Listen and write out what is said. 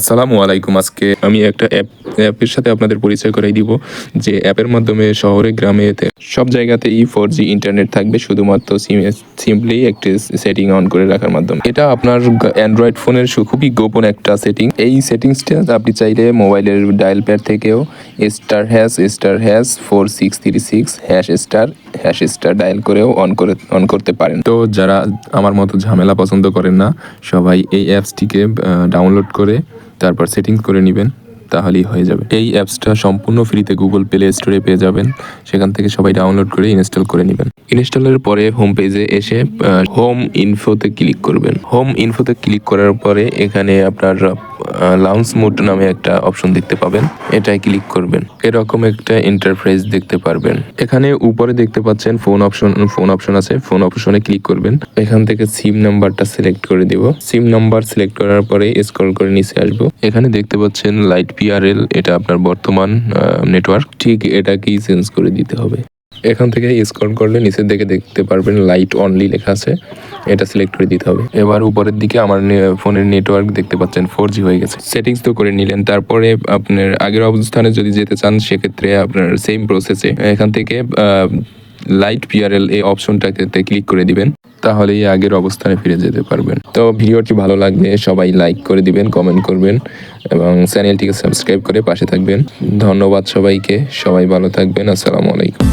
আসসালামু আলাইকুম। আজকে আমি একটা অ্যাপ, অ্যাপের সাথে আপনাদের পরিচয় করাই দিব, যে অ্যাপের মাধ্যমে শহরে গ্রামে সব জায়গাতে ই ফোর জি ইন্টারনেট থাকবে, শুধুমাত্র সিম সিম্পলি একটি সেটিং অন করে রাখার মাধ্যমে। এটা আপনার অ্যান্ড্রয়েড ফোনের খুবই গোপন একটা সেটিং এই সেটিংসটা আপনি চাইলে মোবাইলের ডায়াল প্যাড থেকেও star hash star hash four six three six hash star hash star dial করেও অন করে অন করতে পারেন। তো যারা আমার মতো ঝামেলা পছন্দ করেন না, সবাই এই অ্যাপসটিকে ডাউনলোড করে তারপর সেটিংস করে নেবেন, তাহলেই হয়ে যাবে। এই অ্যাপসটা সম্পূর্ণ ফ্রিতে গুগল প্লে স্টোরে পেয়ে যাবেন। সেখান থেকে সবাই ডাউনলোড করে ইনস্টল করে নেবেন। ইনস্টলের পরে হোম পেজে এসে হোম ইনফোতে ক্লিক করবেন। হোম ইনফোতে ক্লিক করার পরে এখানে আপনার লাউন্স মোড নামে একটা অপশন দেখতে পাবেন। এটায় ক্লিক করবেন। এরকম একটা ইন্টারফেস দেখতে পারবেন। এখানে উপরে দেখতে পাচ্ছেন ফোন অপশন ফোন অপশন আছে। ফোন অপশনে ক্লিক করবেন। এখান থেকে সিম নাম্বারটা সিলেক্ট করে দিব। সিম নাম্বার সিলেক্ট করার পরে স্ক্রল করে নিচে আসব। এখানে দেখতে পাচ্ছেন লাইট পিআরএল এটা আপনার বর্তমান নেটওয়ার্ক ঠিক এটাকেই চেঞ্জ করে দিতে হবে। এখান থেকে স্ক্রল করলে নিচের দিকে দেখতে পারবেন লাইট অনলি লেখা আছে। এটা সিলেক্ট করে দিতে হবে। এবার উপরের দিকে আমার ফোনের নেটওয়ার্ক দেখতে পাচ্ছেন ফোর জি হয়ে গেছে। সেটিংস তো করে নিলেন। তারপরে আপনার আগের অবস্থানে যদি যেতে চান, সেক্ষেত্রে আপনার সেম প্রসেসে এখান থেকে লাইট পিআরএল এই অপশনটাতে ক্লিক করে দিবেন তাহলেই আগের অবস্থানে ফিরে যেতে পারবেন। তো ভিডিওটি ভালো লাগলে সবাই লাইক করে দিবেন কমেন্ট করবেন এবং চ্যানেলটিকে সাবস্ক্রাইব করে পাশে থাকবেন। ধন্যবাদ সবাইকে, সবাই ভালো থাকবেন, আসসালামু আলাইকুম।